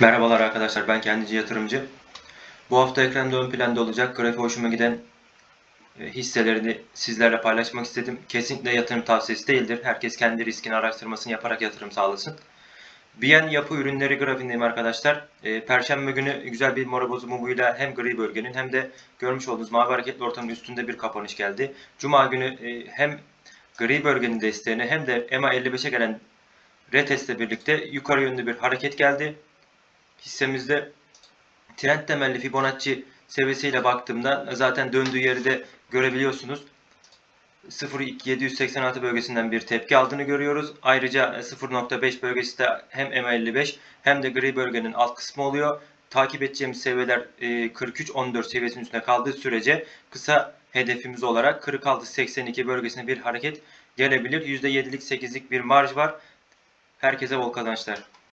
Merhabalar arkadaşlar ben kendici yatırımcı. Bu hafta ekranda ön planda olacak grafiği hoşuma giden e, hisselerini sizlerle paylaşmak istedim. Kesinlikle yatırım tavsiyesi değildir. Herkes kendi riskini araştırmasını yaparak yatırım sağlasın. Biyen yapı ürünleri grafiğindeyim arkadaşlar. E, Perşembe günü güzel bir mora bozumuyla hem gri bölgenin hem de görmüş olduğunuz mavi hareketli ortamın üstünde bir kapanış geldi. Cuma günü e, hem gri bölgenin desteğine hem de EMA 55'e gelen retestle birlikte yukarı yönlü bir hareket geldi hissemizde trend temelli Fibonacci seviyesiyle baktığımda zaten döndüğü yeri de görebiliyorsunuz. 0.786 bölgesinden bir tepki aldığını görüyoruz. Ayrıca 0.5 bölgesi de hem M55 hem de gri bölgenin alt kısmı oluyor. Takip edeceğimiz seviyeler e, 43.14 seviyesinin üstünde kaldığı sürece kısa hedefimiz olarak 46.82 bölgesine bir hareket gelebilir. %7'lik 8'lik bir marj var. Herkese bol kazançlar.